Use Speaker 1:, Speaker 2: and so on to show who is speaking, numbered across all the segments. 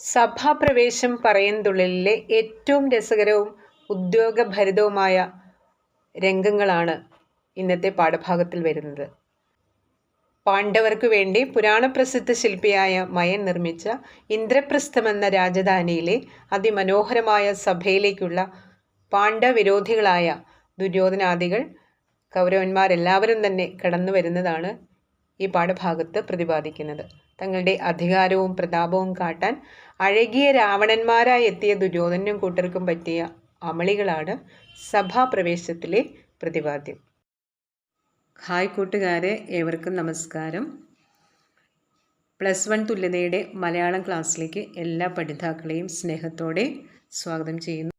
Speaker 1: സഭാപ്രവേശം പറയുംതുള്ളലിലെ ഏറ്റവും രസകരവും ഉദ്യോഗഭരിതവുമായ രംഗങ്ങളാണ് ഇന്നത്തെ പാഠഭാഗത്തിൽ വരുന്നത്. പാണ്ഡവർക്ക് വേണ്ടി പുരാണപ്രസിദ്ധ ശില്പിയായ മയൻ നിർമ്മിച്ച ഇന്ദ്രപ്രസ്ഥമെന്ന രാജധാനിയിലെ അതിമനോഹരമായ സഭയിലേക്കുള്ള പാണ്ഡവിരോധികളായ ദുര്യോധനാദികൾ, കൗരവന്മാരെല്ലാവരും തന്നെ കടന്നുവരുന്നതാണ് ഈ പാഠഭാഗത്ത് പ്രതിപാദിക്കുന്നത്. തങ്ങളുടെ അധികാരവും പ്രതാപവും കാട്ടാൻ അഴകിയ രാവണന്മാരായി എത്തിയ ദുര്യോധനും കൂട്ടർക്കും പറ്റിയ അമളികളാണ് സഭാപ്രവേശത്തിലെ പ്രതിപാദ്യം. ഹായ് കൂട്ടുകാരെ ഏവർക്കും നമസ്കാരം. പ്ലസ് വൺ തുല്യതയുടെ മലയാളം ക്ലാസ്സിലേക്ക് എല്ലാ പഠിതാക്കളെയും സ്നേഹത്തോടെ സ്വാഗതം ചെയ്യുന്നു.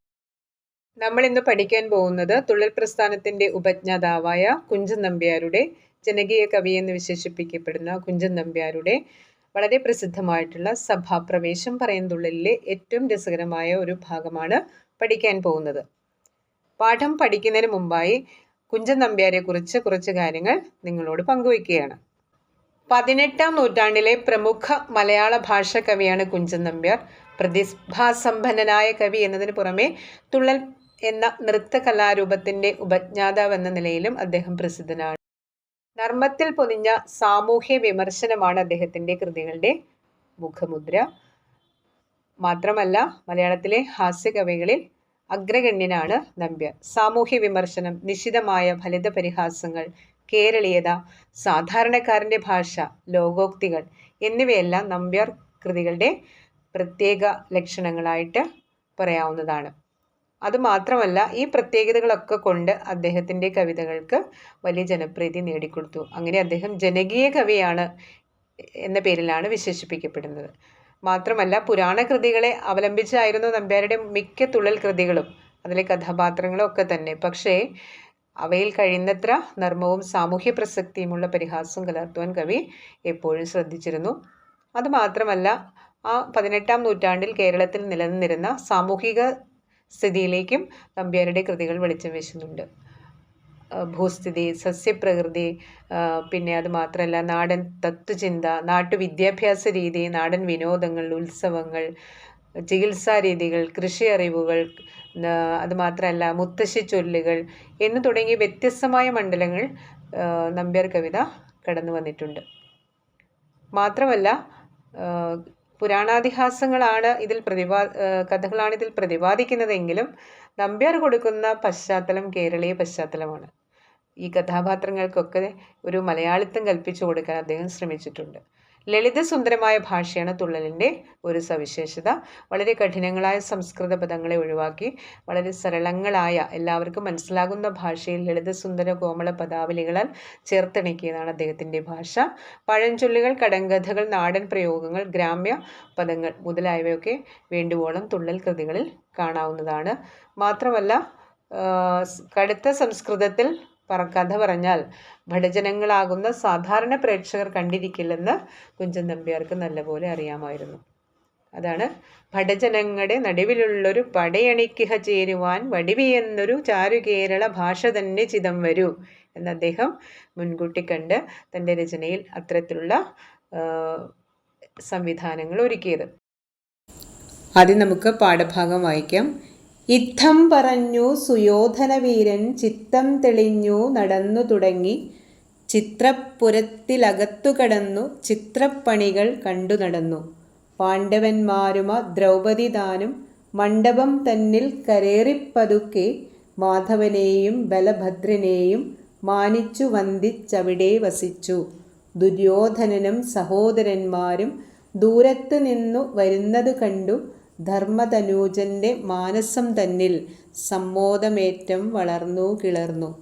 Speaker 1: നമ്മൾ ഇന്ന് പഠിക്കാൻ പോകുന്നത് തുള്ളൽ പ്രസ്ഥാനത്തിന്റെ ഉപജ്ഞാതാവായ കുഞ്ചൻ നമ്പ്യാരുടെ ജനകീയ കവി എന്ന് വിശേഷിപ്പിക്കപ്പെടുന്ന കുഞ്ചൻ നമ്പ്യാരുടെ വളരെ പ്രസിദ്ധമായിട്ടുള്ള സഭാപ്രവേശം പറയുന്നുള്ളിലെ ഏറ്റവും രസകരമായ ഒരു ഭാഗമാണ് പഠിക്കാൻ പോകുന്നത്. പാഠം പഠിക്കുന്നതിന് മുമ്പായി കുഞ്ചൻ നമ്പ്യാരെ കുറിച്ച് കുറച്ച് കാര്യങ്ങൾ നിങ്ങളോട് പങ്കുവയ്ക്കുകയാണ്. പതിനെട്ടാം നൂറ്റാണ്ടിലെ പ്രമുഖ മലയാള ഭാഷ കവിയാണ് കുഞ്ചൻ നമ്പ്യാർ. പ്രതിഭാസമ്പന്നനായ കവി എന്നതിന് പുറമെ തുള്ളൽ എന്ന നൃത്ത നൃത്തകലാരൂപത്തിന്റെ ഉപജ്ഞാതാവെന്ന നിലയിലും അദ്ദേഹം പ്രസിദ്ധനാണ്. നർമ്മത്തിൽ പൊതിഞ്ഞ സാമൂഹ്യ വിമർശനമാണ് അദ്ദേഹത്തിന്റെ കൃതികളുടെ മുഖമുദ്ര. മാത്രമല്ല മലയാളത്തിലെ ഹാസ്യകവികളിൽ അഗ്രഗണ്യനാണ് നമ്പ്യാർ. സാമൂഹ്യ വിമർശനം, നിശിതമായ ഫലിത പരിഹാസങ്ങൾ കേരളീയത, സാധാരണക്കാരന്റെ ഭാഷ, ലോകോക്തികൾ എന്നിവയെല്ലാം നമ്പ്യാർ കൃതികളുടെ പ്രത്യേക ലക്ഷണങ്ങളായിട്ട് പറയാവുന്നതാണ്. അതുമാത്രമല്ല ഈ പ്രത്യേകതകളൊക്കെ കൊണ്ട് അദ്ദേഹത്തിന്റെ കവിതകൾക്ക് വലിയ ജനപ്രീതി നേടിക്കൊടുത്തു. അങ്ങനെ അദ്ദേഹം ജനകീയ കവിയാണ് എന്ന പേരിലാണ് വിശേഷിപ്പിക്കപ്പെടുന്നത്. മാത്രമല്ല പുരാണ കൃതികളെ അവലംബിച്ചായിരുന്നു നമ്പ്യാരുടെ മിക്ക തുള്ളൽ കൃതികളും അതിലെ കഥാപാത്രങ്ങളും ഒക്കെ തന്നെ. പക്ഷേ അവയിൽ കഴിയുന്നത്ര നർമ്മവും സാമൂഹ്യ പ്രസക്തിയുമുള്ള പരിഹാസം കലർത്തുവാൻ കവി എപ്പോഴും ശ്രദ്ധിച്ചിരുന്നു. അതുമാത്രമല്ല ആ പതിനെട്ടാം നൂറ്റാണ്ടിൽ കേരളത്തിൽ നിലനിന്നിരുന്ന സാമൂഹിക സ്ഥിതിയിലേക്കും നമ്പ്യാരുടെ കൃതികൾ വെളിച്ചം വീശുന്നുണ്ട്. ഭൂസ്ഥിതി, സസ്യപ്രകൃതി, പിന്നെ അത് മാത്രമല്ല നാടൻ തത്വചിന്ത നാട്ടുവിദ്യാഭ്യാസ രീതി, നാടൻ വിനോദങ്ങൾ, ഉത്സവങ്ങൾ, ചികിത്സാരീതികൾ, കൃഷി അറിവുകൾ, അതുമാത്രമല്ല മുത്തശ്ശി ചൊല്ലുകൾ എന്ന് തുടങ്ങിയ വ്യത്യസ്തമായ മണ്ഡലങ്ങൾ നമ്പ്യാർ കവിത കടന്നു വന്നിട്ടുണ്ട് മാത്രമല്ല പുരാണാതിഹാസങ്ങളാണ് ഇതിൽ പ്രതിപാ കഥകളാണ് ഇതിൽ പ്രതിപാദിക്കുന്നതെങ്കിലും നമ്പ്യാർ കൊടുക്കുന്ന പശ്ചാത്തലം കേരളീയ പശ്ചാത്തലമാണ്. ഈ കഥാപാത്രങ്ങൾക്കൊക്കെ ഒരു മലയാളിത്തം കൽപ്പിച്ചു കൊടുക്കാൻ അദ്ദേഹം ശ്രമിച്ചിട്ടുണ്ട്. ലളിതസുന്ദരമായ ഭാഷയാണ് തുള്ളലിന്റെ ഒരു സവിശേഷത. വളരെ കഠിനങ്ങളായ സംസ്കൃത പദങ്ങളെ ഒഴിവാക്കി വളരെ സരളങ്ങളായ എല്ലാവർക്കും മനസ്സിലാകുന്ന ഭാഷയിൽ ലളിതസുന്ദര കോമള പദാവലികളാൽ ചേർത്തിണക്കിയതാണ് അദ്ദേഹത്തിന്റെ ഭാഷ. പഴഞ്ചൊല്ലുകൾ, കടങ്കഥകൾ, നാടൻ പ്രയോഗങ്ങൾ, ഗ്രാമ്യ പദങ്ങൾ മുതലായവയൊക്കെ വേണ്ടുവോളം തുള്ളൽ കൃതികളിൽ കാണാവുന്നതാണ്. മാത്രമല്ല കടുത്ത സംസ്കൃതത്തിൽ കഥ പറഞ്ഞാൽ ഭടജനങ്ങളാകുന്ന സാധാരണ പ്രേക്ഷകർ കണ്ടിരിക്കില്ലെന്ന് കുഞ്ചൻ നമ്പ്യാർക്ക് നല്ലപോലെ അറിയാമായിരുന്നു. അതാണ് ഭടജനങ്ങളുടെ നടുവിലുള്ളൊരു പടയണിക്കിഹ ചേരുവാൻ വടിവി എന്നൊരു ചാരുകേരള ഭാഷ തന്നെ ചിതം വരൂ എന്ന് അദ്ദേഹം മുൻകൂട്ടി കണ്ട് തന്റെ രചനയിൽ അത്തരത്തിലുള്ള സംവിധാനങ്ങൾ ഒരുക്കിയത്. ആദ്യം നമുക്ക് പാഠഭാഗം വായിക്കാം. ഇത്തം പറഞ്ഞു സുയോധനവീരൻ ചിത്തം തെളിഞ്ഞു നടന്നു തുടങ്ങി ചിത്രപ്പുരത്തിലകത്തു കടന്നു ചിത്രപ്പണികൾ കണ്ടു നടന്നു. പാണ്ഡവന്മാരുമ ദ്രൗപദി താനും മണ്ഡപം തന്നിൽ കരേറിപ്പതുക്കെ മാധവനെയും ബലഭദ്രനെയും മാനിച്ചു വന്ദിച്ചവിടെ വസിച്ചു. ദുര്യോധനനും സഹോദരന്മാരും ദൂരത്ത് നിന്നു വരുന്നത് കണ്ടു ധർമ്മതനൂജന്റെ മാനസം തന്നിൽ സമ്മോദമേറ്റം വളർന്നു കിളർന്നു.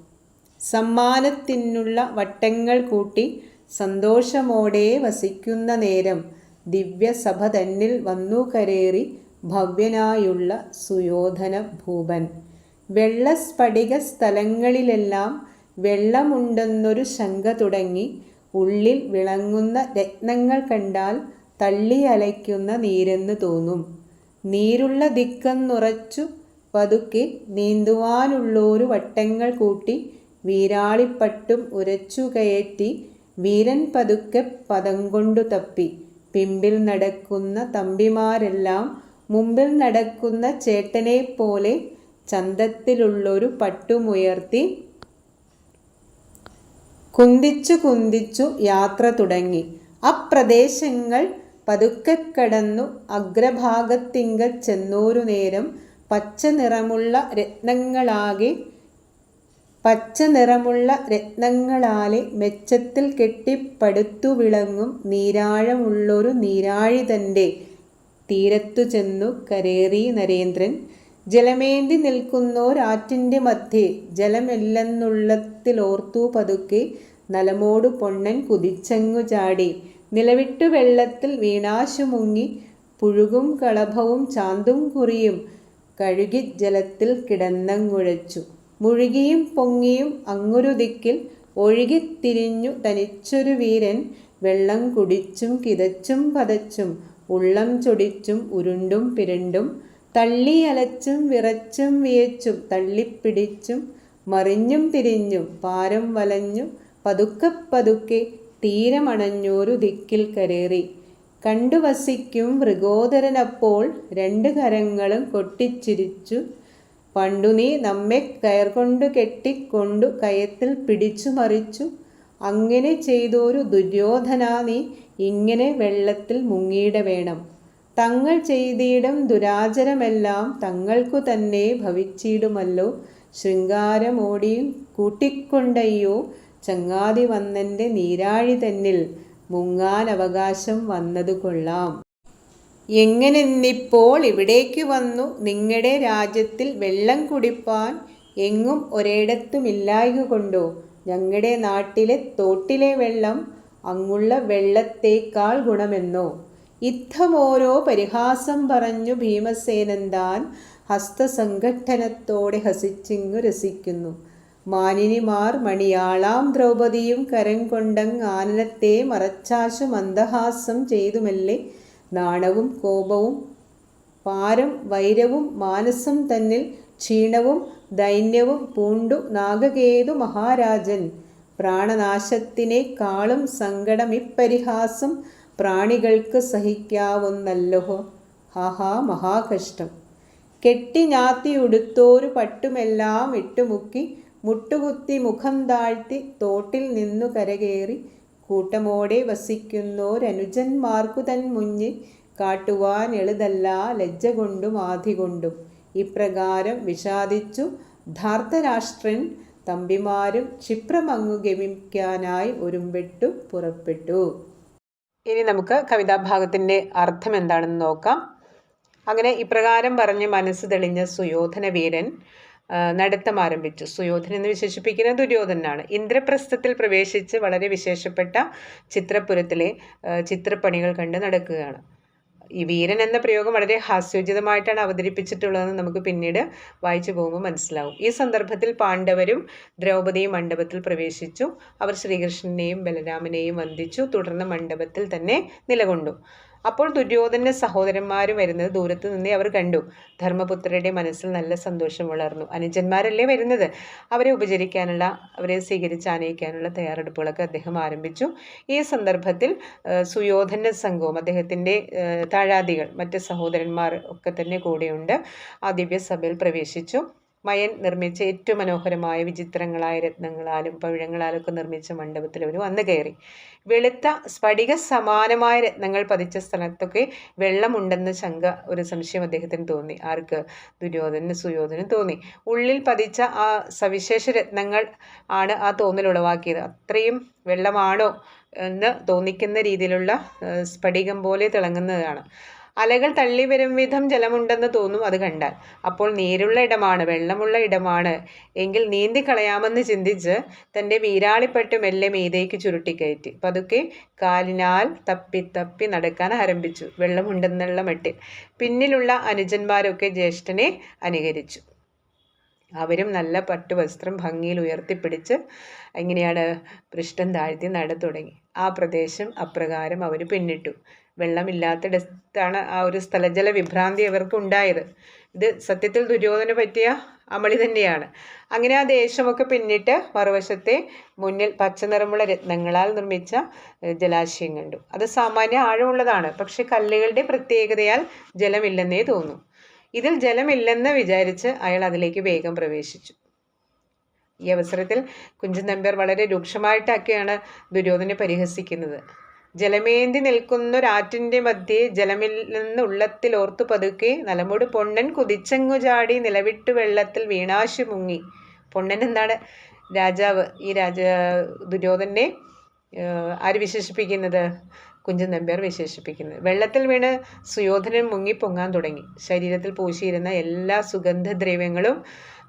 Speaker 1: സമ്മാനത്തിനുള്ള വട്ടങ്ങൾ കൂട്ടി സന്തോഷമോടെ വസിക്കുന്ന നേരം ദിവ്യസഭ തന്നിൽ വന്നു കരേറി ഭവ്യനായുള്ള സുയോധന ഭൂപൻ. വെള്ളസ്ഫടിക സ്ഥലങ്ങളിലെല്ലാം വെള്ളമുണ്ടെന്നൊരു ശങ്ക തുടങ്ങി ഉള്ളിൽ വിളങ്ങുന്ന രത്നങ്ങൾ കണ്ടാൽ തള്ളിയലയ്ക്കുന്ന നീരെന്ന് തോന്നും. നീരുള്ള ദിക്കെന്നുറച്ചു പതുക്കെ നീന്തുവാനുള്ളോരു വട്ടങ്ങൾ കൂട്ടി വീരാളിപ്പട്ടും ഉരച്ചു കയറ്റി വീരൻ പതുക്കെ പദംകൊണ്ടു തപ്പി. പിമ്പിൽ നടക്കുന്ന തമ്പിമാരെല്ലാം മുമ്പിൽ നടക്കുന്ന ചേട്ടനെ പോലെ ചന്തത്തിലുള്ളൊരു പട്ടുമുയർത്തി കുന്തിച്ചു കുന്തിച്ചു യാത്ര തുടങ്ങി അപ്രദേശങ്ങൾ പതുക്കെ കടന്നു അഗ്രഭാഗത്തിങ്കൽ ചെന്നോരു നേരം പച്ച നിറമുള്ള രത്നങ്ങളാകെ പച്ച നിറമുള്ള രത്നങ്ങളാലെ മെച്ചത്തിൽ കെട്ടിപ്പടുത്തു വിളങ്ങും നീരാഴമുള്ളൊരു നീരാഴി തന്റെ തീരത്തു ചെന്നു കരേറി നരേന്ദ്രൻ. ജലമേന്തി നിൽക്കുന്നോരാറ്റിന്റെ മധ്യേ ജലമില്ലെന്നുള്ളത്തിലോർത്തു പതുക്കെ നലമോടു പൊണ്ണൻ കുതിച്ചങ്ങു ചാടി. നിലവിട്ടു വെള്ളത്തിൽ വീണാശു മുങ്ങി പുഴുകും കളഭവും ചാന്തും കുറിയും കഴുകി ജലത്തിൽ കിടന്നങ്ങുഴച്ചു. മുഴുകിയും പൊങ്ങിയും അങ്ങൊരു ദിക്കിൽ ഒഴുകിത്തിരിഞ്ഞു തനിച്ചൊരു വീരൻ വെള്ളം കുടിച്ചും കിതച്ചും പതച്ചും ഉള്ളം ചൊടിച്ചും ഉരുണ്ടും പിരണ്ടും തള്ളി തള്ളിയലച്ചും വിറച്ചും വിയച്ചും തള്ളിപ്പിടിച്ചും മറിഞ്ഞും തിരിഞ്ഞും പാരം വലഞ്ഞു പതുക്കെ പതുക്കെ തീരമണഞ്ഞോരു ദിക്കിൽ കരേറി. കണ്ടു വസിക്കും മൃഗോദരനപ്പോൾ രണ്ട് കരങ്ങളും കൊട്ടിച്ചിരിച്ചു. പണ്ടു നീ നമ്മെ കയർ കൊണ്ടു കെട്ടിക്കൊണ്ടു കയത്തിൽ പിടിച്ചു മറിച്ചു. അങ്ങനെ ചെയ്തൊരു ദുര്യോധനാ നീ ഇങ്ങനെ വെള്ളത്തിൽ മുങ്ങിയിട വേണം. തങ്ങൾ ചെയ്തിടും ദുരാചരമെല്ലാം തങ്ങൾക്കു തന്നെ ഭവിച്ചിടുമല്ലോ. ശൃംഗാരമോടിയും കൂട്ടിക്കൊണ്ടയ്യോ. ചങ്ങാതി വന്നെന്റെ നീരാഴി തന്നിൽ മുങ്ങാൻ അവകാശം വന്നതു കൊള്ളാം. എങ്ങനെന്നിപ്പോൾ ഇവിടേക്ക് വന്നു? നിങ്ങളുടെ രാജ്യത്തിൽ വെള്ളം കുടിപ്പാൻ എങ്ങും ഒരിടത്തുമില്ലായ്ക കൊണ്ടോ? ഞങ്ങളുടെ നാട്ടിലെ തോട്ടിലെ വെള്ളം അങ്ങുള്ള വെള്ളത്തേക്കാൾ ഗുണമെന്നോ? ഇത്തമോരോ പരിഹാസം പറഞ്ഞു ഭീമസേനന്താൻ ഹസ്തസംഘട്ടനത്തോടെ ഹസിച്ചിങ്ങു രസിക്കുന്നു. മാനിനിമാർ മണിയാളാം ദ്രൗപദിയും കരം കൊണ്ടങ് ആനനത്തെ മറച്ചാശു മന്ദഹാസം ചെയ്തുമല്ലേ? നാണവും കോപവും പാരം വൈരവും മാനസം തന്നിൽ ക്ഷീണവും ദൈന്യവും പൂണ്ടു നാഗകേതു മഹാരാജൻ. പ്രാണനാശത്തിനേക്കാളും സങ്കടമിപ്പരിഹാസം പ്രാണികൾക്ക് സഹിക്കാവുന്നല്ലോ. ഹാഹാ മഹാകഷ്ടം. കെട്ടി ഉടുത്തോരു പട്ടുമെല്ലാം ഇട്ടുമുക്കി മുട്ടുകുത്തി മുഖം താഴ്ത്തി തോട്ടിൽ നിന്നു കരകേറി കൂട്ടമോടെ വസിക്കുന്നോരനുജന്മാർക്കു തൻ മുഞ്ഞി കാട്ടുവാൻ എളുതല്ല ലജ്ജ കൊണ്ടും ആധി കൊണ്ടും. ഇപ്രകാരം വിഷാദിച്ചു ധാർത്തരാഷ്ട്രൻ തമ്പിമാരും ക്ഷിപ്രമങ്ങു ഗമിക്കാനായി ഒരുമ്പെട്ടു പുറപ്പെട്ടു. ഇനി നമുക്ക് കവിതാഭാഗത്തിന്റെ അർത്ഥം എന്താണെന്ന് നോക്കാം. അങ്ങനെ ഇപ്രകാരം പറഞ്ഞ് മനസ്സ് തെളിഞ്ഞ സുയോധന വീരൻ നടത്തം ആരംഭിച്ചു സുയോധന എന്ന് വിശേഷിപ്പിക്കുന്ന ദുര്യോധനാണ് ഇന്ദ്രപ്രസ്ഥത്തിൽ പ്രവേശിച്ച് വളരെ വിശേഷപ്പെട്ട ചിത്രപുരത്തിലെ ചിത്രപ്പണികൾ കണ്ട് നടക്കുകയാണ്. ഈ വീരൻ എന്ന പ്രയോഗം വളരെ ഹാസ്യോചിതമായിട്ടാണ് അവതരിപ്പിച്ചിട്ടുള്ളതെന്ന് നമുക്ക് പിന്നീട് വായിച്ചു പോകുമ്പോൾ മനസ്സിലാവും. ഈ സന്ദർഭത്തിൽ പാണ്ഡവരും ദ്രൗപദിയും മണ്ഡപത്തിൽ പ്രവേശിച്ചു. അവർ ശ്രീകൃഷ്ണനെയും ബലരാമനെയും വന്ദിച്ചു. തുടർന്ന് മണ്ഡപത്തിൽ തന്നെ നിലകൊണ്ടു. അപ്പോൾ ദുര്യോധന സഹോദരന്മാർ വരുന്നത് ദൂരത്ത് നിന്നേ അവർ കണ്ടു. ധർമ്മപുത്രരുടെ മനസ്സിൽ നല്ല സന്തോഷം വളർന്നു. അനുജന്മാരല്ലേ വരുന്നത്? അവരെ ഉപചരിക്കാനുള്ള അവരെ സ്വീകരിച്ച് ആനയിക്കാനുള്ള തയ്യാറെടുപ്പുകളൊക്കെ അദ്ദേഹം ആരംഭിച്ചു. ഈ സന്ദർഭത്തിൽ സുയോധന സംഘവും അദ്ദേഹത്തിന്റെ താഴാദികൾ മറ്റ് സഹോദരന്മാർ ഒക്കെ തന്നെ കൂടെയുണ്ട്. ആ ദിവ്യസഭയിൽ പ്രവേശിച്ചു. മയൻ നിർമ്മിച്ച ഏറ്റവും മനോഹരമായ വിചിത്രങ്ങളായ രത്നങ്ങളാലും പവിഴങ്ങളാലും ഒക്കെ നിർമ്മിച്ച മണ്ഡപത്തിൽ അവർ വന്നു കയറി. വെളുത്ത സ്ഫടിക സമാനമായ രത്നങ്ങൾ പതിച്ച സ്ഥലത്തൊക്കെ വെള്ളമുണ്ടെന്ന ശങ്ക ഒരു സംശയം അദ്ദേഹത്തിന് തോന്നി. ആർക്ക്? ദുര്യോധനന് സുയോധനും തോന്നി. ഉള്ളിൽ പതിച്ച ആ സവിശേഷ രത്നങ്ങൾ ആണ് ആ തോന്നൽ ഉളവാക്കിയത്. അത്രയും വെള്ളമാണോ എന്ന് തോന്നിക്കുന്ന രീതിയിലുള്ള സ്ഫടികം പോലെ തിളങ്ങുന്നതാണ്. അലകൾ തള്ളി വരും വിധം ജലമുണ്ടെന്ന് തോന്നും അത് കണ്ടാൽ. അപ്പോൾ നീരുള്ള ഇടമാണ് വെള്ളമുള്ള ഇടമാണ്. എങ്കിൽ നീന്തി കളയാമെന്ന് ചിന്തിച്ച് തന്റെ വീരാളിപ്പെട്ട് മെല്ലെ മീതേക്ക് ചുരുട്ടിക്കയറ്റി. പതുക്കെ കാലിനാൽ തപ്പി തപ്പി നടക്കാൻ ആരംഭിച്ചു വെള്ളമുണ്ടെന്നുള്ള മട്ടിൽ. പിന്നിലുള്ള അനുജന്മാരൊക്കെ ജ്യേഷ്ഠനെ അനുകരിച്ചു. അവരും നല്ല പട്ടുവസ്ത്രം ഭംഗിയിൽ ഉയർത്തിപ്പിടിച്ച് എങ്ങനെയാണ് പൃഷ്ഠം താഴ്ത്തി നട തുടങ്ങി. ആ പ്രദേശം അപ്രകാരം അവർ പിന്നിട്ടു. വെള്ളമില്ലാത്തിടത്താണ് ആ ഒരു സ്ഥലജല വിഭ്രാന്തി അവർക്ക് ഉണ്ടായത് ഇത് സത്യത്തിൽ ദുര്യോധന പറ്റിയ അമളി തന്നെയാണ്. അങ്ങനെ ആ ദേശമൊക്കെ പിന്നിട്ട് മറുവശത്തെ മുന്നിൽ പച്ചനിറമുള്ള രത്നങ്ങളാൽ നിർമ്മിച്ച ജലാശയം കണ്ടു. അത് സാമാന്യ ആഴമുള്ളതാണ്. പക്ഷെ കല്ലുകളുടെ പ്രത്യേകതയാൽ ജലമില്ലെന്നേ തോന്നും. ഇതിൽ ജലമില്ലെന്ന് വിചാരിച്ച് അയാൾ അതിലേക്ക് വേഗം പ്രവേശിച്ചു. ഈ അവസരത്തിൽ കുഞ്ചൻ നമ്പ്യാർ വളരെ രൂക്ഷമായിട്ടൊക്കെയാണ് ദുര്യോധനെ പരിഹസിക്കുന്നത്. ജലമേന്തി നിൽക്കുന്നൊരാറ്റിന്റെ മധ്യേ ജലമില്ലെന്ന് ഉള്ളത്തിൽ ഓർത്തു പതുക്കെ നലമുട് പൊണ്ണൻ കുതിച്ചങ്ങു ചാടി നിലവിട്ട് വെള്ളത്തിൽ വീണാശു മുങ്ങി. പൊണ്ണൻ എന്താണ്? രാജാവ്. ഈ രാജ ദുര്യോധനെ ആര് വിശേഷിപ്പിക്കുന്നത്? കുഞ്ചൻ നമ്പ്യാർ വിശേഷിപ്പിക്കുന്നത്. വെള്ളത്തിൽ വീണ് സുയോധനൻ മുങ്ങി പൊങ്ങാൻ തുടങ്ങി. ശരീരത്തിൽ പൂശിയിരുന്ന എല്ലാ സുഗന്ധദ്രവ്യങ്ങളും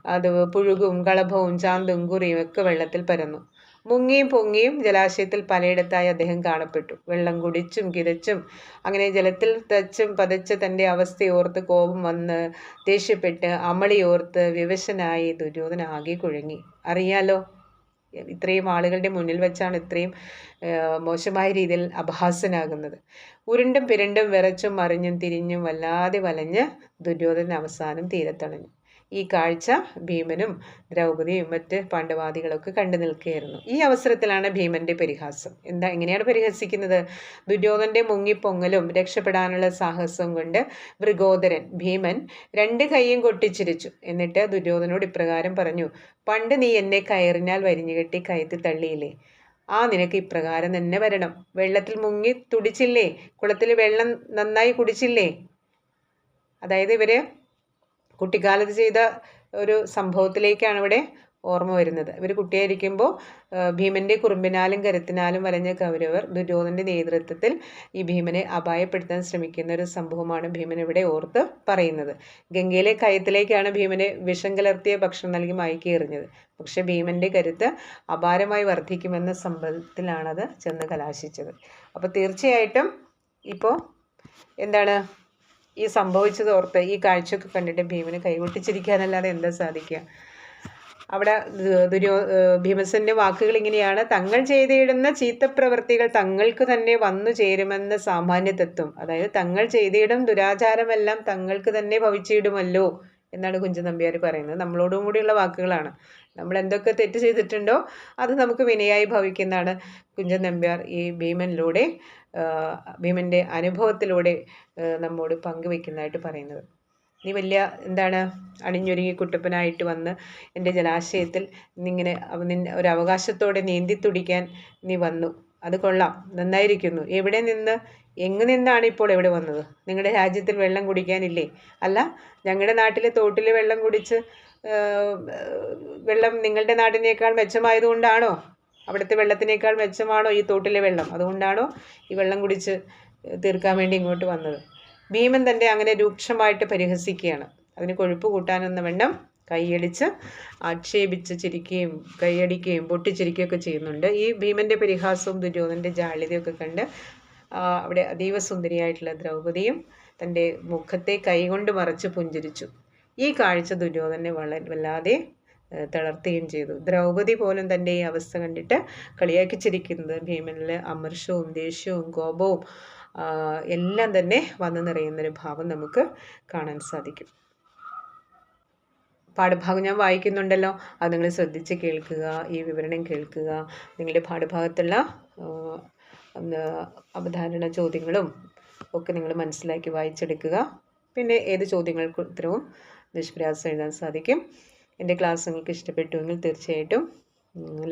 Speaker 1: അത് പുഴുകും കളഭവും ചാന്തും കുറിയും ഒക്കെ വെള്ളത്തിൽ പരന്നു. മുങ്ങിയും പൊങ്ങിയും ജലാശയത്തിൽ പലയിടത്തായി അദ്ദേഹം കാണപ്പെട്ടു. വെള്ളം കുടിച്ചും കിതച്ചും അങ്ങനെ ജലത്തിൽ തച്ചും പതച്ച് തന്റെ അവസ്ഥയോർത്ത് കോപം വന്ന് ദേഷ്യപ്പെട്ട് അമളിയോർത്ത് വിവശനായി ദുര്യോധന ആകെ കുഴങ്ങി. അറിയാലോ ഇത്രയും ആളുകളുടെ മുന്നിൽ വെച്ചാണ് ഇത്രയും മോശമായ രീതിയിൽ അപഹാസ്യനാകുന്നത്. ഉരുണ്ടും പിരണ്ടും വിറച്ചും മറിഞ്ഞും തിരിഞ്ഞും വല്ലാതെ വലഞ്ഞ് ദുര്യോധനൻ അവസാനം തീരത്തണഞ്ഞു. ഈ കാഴ്ച ഭീമനും ദ്രൗപദിയും മറ്റ് പാണ്ഡവാദികളൊക്കെ കണ്ടു നിൽക്കുകയായിരുന്നു. ഈ അവസരത്തിലാണ് ഭീമന്റെ പരിഹാസം. എന്താ എങ്ങനെയാണ് പരിഹസിക്കുന്നത്? ദുര്യോധന്റെ മുങ്ങിപ്പൊങ്ങലും രക്ഷപ്പെടാനുള്ള സാഹസം കൊണ്ട് മൃഗോദരൻ ഭീമൻ രണ്ട് കൈയും കൊട്ടിച്ചിരിച്ചു. എന്നിട്ട് ദുര്യോധനോട് ഇപ്രകാരം പറഞ്ഞു പണ്ട് നീ എന്നെ കയറിനാൽ വരിഞ്ഞുകെട്ടി കയറ്റി തള്ളിയില്ലേ? ആ നിനക്ക് ഇപ്രകാരം തന്നെ വരണം. വെള്ളത്തിൽ മുങ്ങി തുടിച്ചില്ലേ? കുളത്തിൽ വെള്ളം നന്നായി കുടിച്ചില്ലേ? അതായത് ഇവർ കുട്ടിക്കാലത്ത് ചെയ്ത ഒരു സംഭവത്തിലേക്കാണ് ഇവിടെ ഓർമ്മ വരുന്നത്. ഇവർ കുട്ടിയായിരിക്കുമ്പോൾ ഭീമന്റെ കുറുമ്പിനാലും കരുത്തിനാലും വലഞ്ഞ കൗരവർ ദുര്യോധന്റെ നേതൃത്വത്തിൽ ഈ ഭീമനെ അപായപ്പെടുത്താൻ ശ്രമിക്കുന്ന ഒരു സംഭവമാണ് ഭീമൻ ഇവിടെ ഓർത്ത് പറയുന്നത്. ഗംഗയിലെ കയത്തിലേക്കാണ് ഭീമനെ വിഷം കലർത്തിയ ഭക്ഷണം നൽകി മയക്കി എറിഞ്ഞത്. പക്ഷെ ഭീമന്റെ കരുത്ത് അപാരമായി വർദ്ധിക്കുമെന്ന സംഭവത്തിലാണത് ചെന്ന് കലാശിച്ചത്. അപ്പോൾ തീർച്ചയായിട്ടും ഇപ്പോൾ എന്താണ് ഈ സംഭവിച്ചത് ഓർത്ത് ഈ കാഴ്ചയൊക്കെ കണ്ടിട്ട് ഭീമന് കൈവിട്ടിച്ചിരിക്കാനല്ലാതെ എന്താ സാധിക്കുക? അവിടെ ദുര്യോ ഭീമസന്റെ വാക്കുകൾ ഇങ്ങനെയാണ്. തങ്ങൾ ചെയ്തിടുന്ന ചീത്തപ്രവൃത്തികൾ തങ്ങൾക്ക് തന്നെ വന്നു ചേരുമെന്ന സാമാന്യ തത്വം അതായത് തങ്ങൾ ചെയ്തിടും ദുരാചാരമെല്ലാം തങ്ങൾക്ക് തന്നെ ഭവിച്ചിടുമല്ലോ എന്നാണ് കുഞ്ചൻ നമ്പ്യാർ പറയുന്നത്. നമ്മളോടും കൂടിയുള്ള വാക്കുകളാണ്. നമ്മൾ എന്തൊക്കെ തെറ്റ് ചെയ്തിട്ടുണ്ടോ അത് നമുക്ക് വിനയായി ഭവിക്കുന്നതാണ് കുഞ്ചൻ നമ്പ്യാർ ഈ ഭീമനിലൂടെ. ഭീമന്റെ അനുഭവത്തിലൂടെ നമ്മോട് പങ്കുവെക്കുന്നതായിട്ട് പറയുന്നത്. നീ വലിയ എന്താണ് അണിഞ്ഞൊരുങ്ങി കുട്ടപ്പനായിട്ട് വന്ന് എന്റെ ജലാശയത്തിൽ നിങ്ങനെ നിന്നെ ഒരു അവകാശത്തോടെ നീന്തി തുടിക്കാൻ നീ വന്നു. അത് കൊള്ളാം. നന്നായിരിക്കുന്നു. എവിടെ നിന്ന് എങ്ങു നിന്നാണ് ഇപ്പോൾ എവിടെ വന്നത്? നിങ്ങളുടെ രാജ്യത്തിൽ വെള്ളം കുടിക്കാനില്ലേ? അല്ല ഞങ്ങളുടെ നാട്ടിലെ തോട്ടിലെ വെള്ളം കുടിച്ച് വെള്ളം നിങ്ങളുടെ നാടിനേക്കാൾ മെച്ചമായതുകൊണ്ടാണോ? അവിടുത്തെ വെള്ളത്തിനേക്കാൾ മെച്ചമാണോ ഈ തോട്ടിലെ വെള്ളം? അതുകൊണ്ടാണോ ഈ വെള്ളം കുടിച്ച് തീർക്കാൻ വേണ്ടി ഇങ്ങോട്ട് വന്നത്? ഭീമൻ തന്റെ അങ്ങനെ രൂക്ഷമായിട്ട് പരിഹസിക്കുകയാണ്. അതിന് കൊഴുപ്പ് കൂട്ടാനെന്ന വണ്ണം കൈയടിച്ച് ആക്ഷേപിച്ച് ചിരിക്കുകയും കൈയടിക്കുകയും പൊട്ടിച്ചിരിക്കുകയൊക്കെ ചെയ്യുന്നുണ്ട്. ഈ ഭീമന്റെ പരിഹാസവും ദുര്യോധന്റെ ജാള്യതയൊക്കെ കണ്ട് അവിടെ അതീവ സുന്ദരിയായിട്ടുള്ള ദ്രൗപദിയും തന്റെ മുഖത്തെ കൈകൊണ്ട് മറച്ച് പുഞ്ചിരിച്ചു. ഈ കാഴ്ച ദുര്യോധനെ വളരെ വല്ലാതെ തളർത്തുകയും ചെയ്തു. ദ്രൗപദി പോലും തന്റെ ഈ അവസ്ഥ കണ്ടിട്ട് കളിയാക്കി ചിരിക്കുന്നത് ഭീമനിലെ അമർഷവും ദേഷ്യവും കോപവും എല്ലാം തന്നെ വന്നു നിറയുന്നൊരു ഭാവം നമുക്ക് കാണാൻ സാധിക്കും. പാഠഭാഗം ഞാൻ വായിക്കുന്നുണ്ടല്ലോ. അത് നിങ്ങൾ ശ്രദ്ധിച്ച് കേൾക്കുക ഈ വിവരണം കേൾക്കുക. നിങ്ങളുടെ പാഠഭാഗത്തുള്ള അവധാരണ ചോദ്യങ്ങളും ഒക്കെ നിങ്ങൾ മനസ്സിലാക്കി വായിച്ചെടുക്കുക. പിന്നെ ഏത് ചോദ്യങ്ങൾക്ക് ഉത്തരവും നിഷ്പ്രയാസം എഴുതാൻ സാധിക്കും. എന്റെ ക്ലാസ് നിങ്ങൾക്ക് ഇഷ്ടപ്പെട്ടുവെങ്കിൽ തീർച്ചയായിട്ടും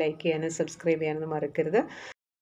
Speaker 1: ലൈക്ക് ചെയ്യാനും സബ്സ്ക്രൈബ് ചെയ്യാനൊന്നും മറക്കരുത്.